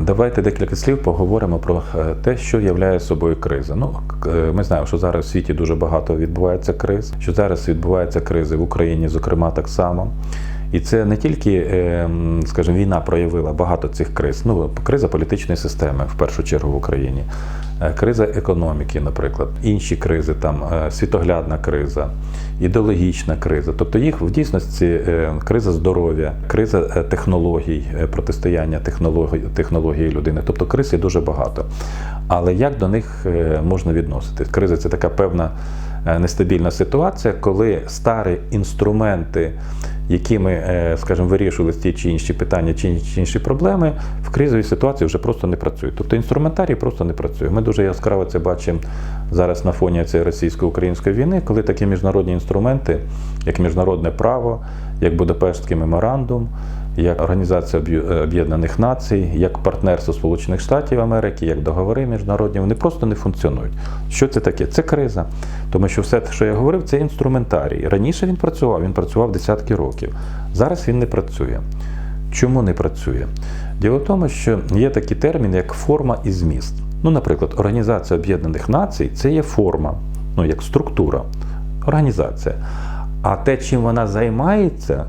Давайте декілька слів поговоримо про е, те, що являє собою криза. Ну, е, ми знаємо, що зараз в світі дуже багато відбувається криз, що зараз відбуваються кризи в Україні, зокрема, так само. І це не тільки, е, скажімо, війна проявила багато цих криз. Ну, криза політичної системи в першу чергу в Україні, е, криза економіки, наприклад, інші кризи, там е, світоглядна криза, ідеологічна криза. Тобто їх в дійсності криза здоров'я, криза технологій, протистояння технологій, технології людини. Тобто криз є дуже багато. Але як до них можна відноситись? Криза це така певна нестабільна ситуація, коли старі інструменти, якими, е, скажімо, вирішувалися ті чи інші питання, чи інші проблеми, в кризовій ситуації вже просто не працюють. Тобто інструментарій просто не працює. Ми дуже яскраво це бачимо зараз на фоні цієї російсько-української війни, коли такі міжнародні інструменти, як міжнародне право, як Будапештський меморандум, як Організація Об'єднаних Націй, як партнерство Сполучених Штатів Америки, як договори міжнародні, вони просто не функціонують. Що це таке? Це криза. Тому що все, що я говорив, це інструментарій. Раніше він працював, він працював десятки років. Зараз він не працює. Чому не працює? Діло в тому, що є такий термін, як форма і зміст. Ну, наприклад, Організація Об'єднаних Націй це є форма, ну як структура, організація. А те, чим вона займається,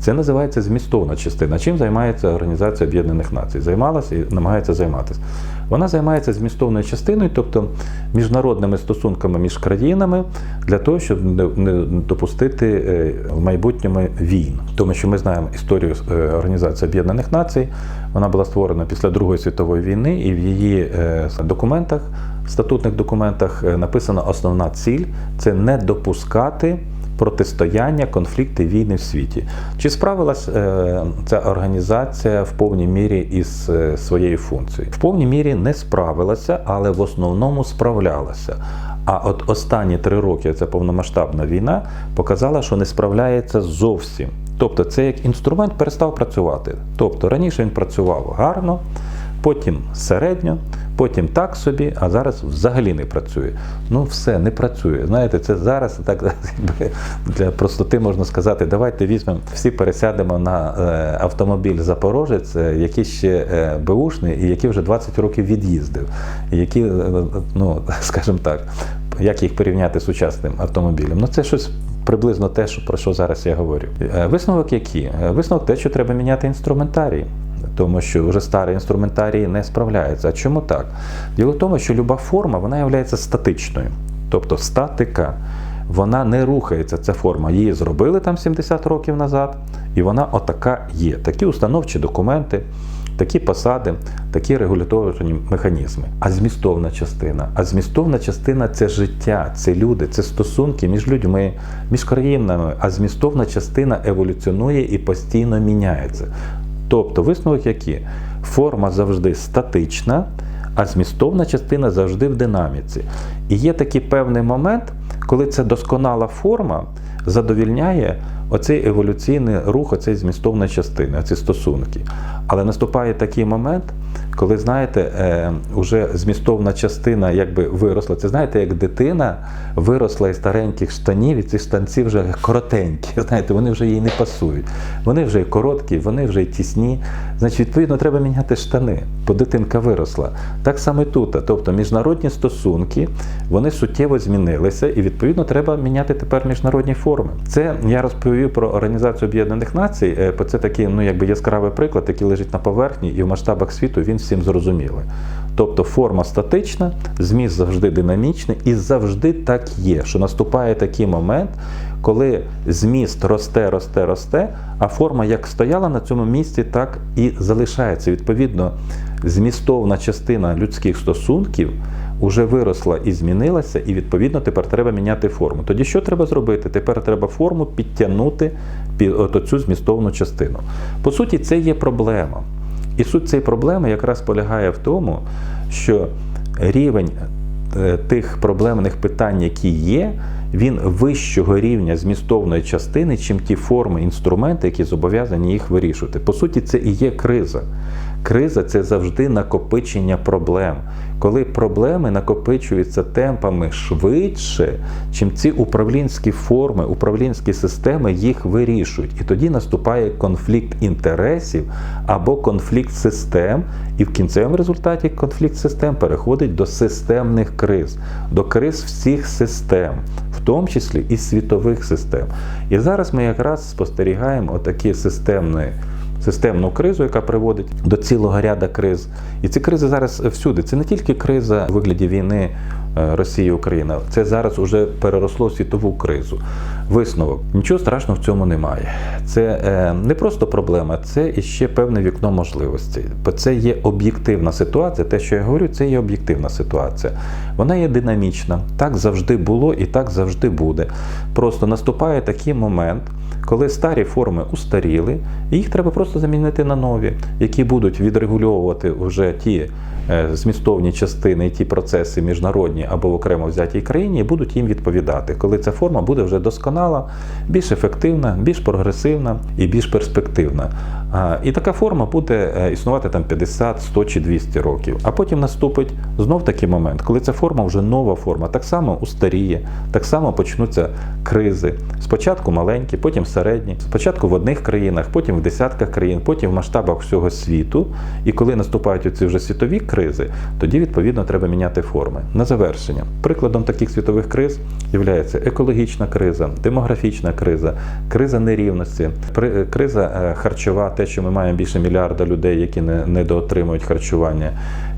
це називається змістовна частина. Чим займається Організація Об'єднаних Націй? Займалася і намагається займатися. Вона займається змістовною частиною, тобто міжнародними стосунками між країнами, для того, щоб не допустити е, в майбутньому війн. Тому що ми знаємо історію е, Організації Об'єднаних Націй. Вона була створена після Другої світової війни, і в її е, документах, статутних документах написана основна ціль це не допускати протистояння, конфлікти, війни в світі. Чи справилась е, ця організація в повній мірі із е, своєю функцією? В повній мірі не справилася, але в основному справлялася. А от останні три роки ця повномасштабна війна показала, що не справляється зовсім. Тобто, це як інструмент перестав працювати. Тобто раніше він працював гарно, потім середньо, потім так собі, а зараз взагалі не працює. Ну все, не працює. Знаєте, це зараз так для простоти можна сказати, давайте візьмемо, всі пересядемо на е, автомобіль Запорожець, е, який ще е, беушний і який вже 20 років від'їздив. Які, ну, скажімо так, як їх порівняти з сучасним автомобілем? Ну це щось приблизно те, про що зараз я говорю. Висновок? Е, Висновок те, що треба міняти інструментарій. Тому що вже старий інструментарій не справляється. А чому так? Діло в тому, що люба форма вона є статичною, тобто статика. Вона не рухається, ця форма. Її зробили там 70 років назад, і вона отака є. Такі установчі документи, такі посади, такі регуляторні механізми. А змістовна частина. А змістовна частина це життя, це люди, це стосунки між людьми, між країнами. А змістовна частина еволюціонує і постійно міняється. Тобто висновок який? Форма завжди статична, а змістовна частина завжди в динаміці. І є такий певний момент, коли ця досконала форма задовільняє оцей еволюційний рух, оцей змістовної частини, оці стосунки. Але наступає такий момент, коли, знаєте, е, уже змістовна частина якби виросла. Це знаєте, як дитина виросла із стареньких штанів, і ці штанці вже коротенькі. Знаєте, вони вже їй не пасують. Вони вже й короткі, вони вже й тісні. Значить, відповідно, треба міняти штани, бо дитинка виросла. Так само і тут. Тобто міжнародні стосунки вони суттєво змінилися, і відповідно треба міняти тепер міжнародні форми. Це я розповів про Організацію Об'єднаних Націй, е, бо це такий ну, якби яскравий приклад, який лежить на поверхні, і в масштабах світу він всім зрозумілий. Тобто форма статична, зміст завжди динамічний, і завжди так є, що наступає такий момент, коли зміст росте, росте, росте, а форма як стояла на цьому місці, так і залишається. Відповідно, змістовна частина людських стосунків уже виросла і змінилася, і відповідно тепер треба міняти форму. Тоді що треба зробити? Тепер треба форму підтягнути під от цю змістовну частину. По суті, це є проблема. І суть цієї проблеми якраз полягає в тому, що рівень е, тих проблемних питань, які є, він вищого рівня змістовної частини, чим ті форми, інструменти, які зобов'язані їх вирішувати. По суті, це і є криза. Криза це завжди накопичення проблем. Коли проблеми накопичуються темпами швидше, чим ці управлінські форми, управлінські системи їх вирішують. І тоді наступає конфлікт інтересів або конфлікт систем, і в кінцевому результаті конфлікт систем переходить до системних криз, до криз всіх систем, тому числі і світових систем. І зараз ми якраз спостерігаємо отакі системні системну кризу, яка приводить до цілого ряда криз. І ці кризи зараз всюди. Це не тільки криза у вигляді війни е, Росії Україна, це зараз уже переросло в світову кризу. Висновок нічого страшного в цьому немає. Це е, не просто проблема, це іще певне вікно можливостей. Бо це є об'єктивна ситуація. Те, що я говорю, це є об'єктивна ситуація. Вона є динамічна. Так завжди було і так завжди буде. Просто наступає такий момент коли старі форми устаріли, їх треба просто замінити на нові, які будуть відрегульовувати вже ті е, змістовні частини і ті процеси міжнародні або в окремо взятій країні, і будуть їм відповідати, коли ця форма буде вже досконала, більш ефективна, більш прогресивна і більш перспективна. І така форма буде е, існувати там 50, 100 чи 200 років. А потім наступить знов такий момент, коли ця форма вже нова форма, так само устаріє, так само почнуться кризи. Спочатку маленькі, потім середні, спочатку в одних країнах, потім в десятках країн, потім в масштабах всього світу. І коли наступають оці вже світові кризи, тоді відповідно треба міняти форми. На завершення, прикладом таких світових криз є екологічна криза, демографічна криза, криза нерівності, криза е, харчова, що ми маємо більше мільярда людей, які не недоотримують харчування,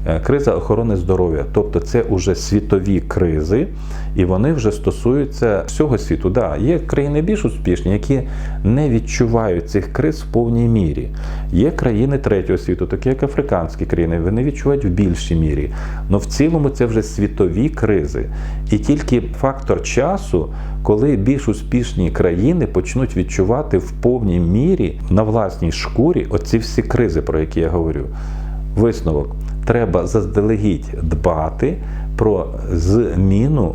е, криза охорони здоров'я. Тобто це вже світові кризи, і вони вже стосуються всього світу. Да, є країни більш успішні, які не відчувають цих криз в повній мірі. Є країни третього світу, такі як африканські країни, вони відчувають в більшій мірі. Але в цілому це вже світові кризи. І тільки фактор часу, коли більш успішні країни почнуть відчувати в повній мірі на власній шкурі оці всі кризи, про які я говорю. Висновок. Треба заздалегідь дбати про зміну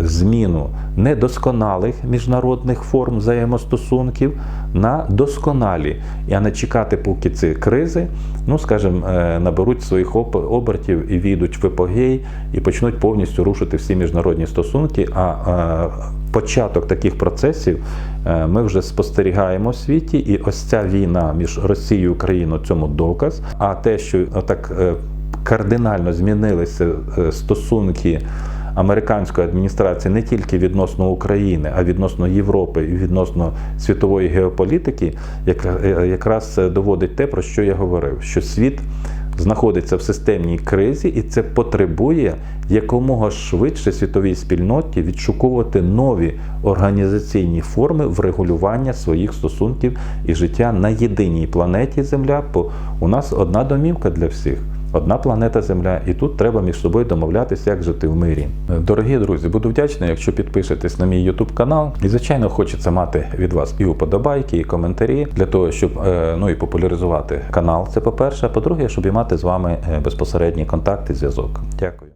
зміну недосконалих міжнародних форм взаємостосунків на досконалі, а не чекати, поки ці кризи, ну скажімо, е, наберуть своїх обертів і війдуть в епогей і почнуть повністю рушити всі міжнародні стосунки. А початок таких процесів е, ми вже спостерігаємо в світі, і ось ця війна між Росією і Україною цьому доказ. А те, що так е, кардинально змінилися стосунки американської адміністрації не тільки відносно України, а відносно Європи і відносно світової геополітики, е, якраз доводить те, про що я говорив, що світ знаходиться в системній кризі, і це потребує якомога швидше світовій спільноті відшуковувати нові організаційні форми врегулювання своїх стосунків і життя на єдиній планеті Земля, бо у нас одна домівка для всіх. Одна планета Земля, і тут треба між собою домовлятися, як жити в мирі. Дорогі друзі, буду вдячний, якщо підпишетесь на мій YouTube канал. І звичайно, хочеться мати від вас і уподобайки, і коментарі для того, щоб е, ну і популяризувати канал. Це по-перше. А по-друге, щоб і мати з вами безпосередні безпосередній контакт і зв'язок. Дякую.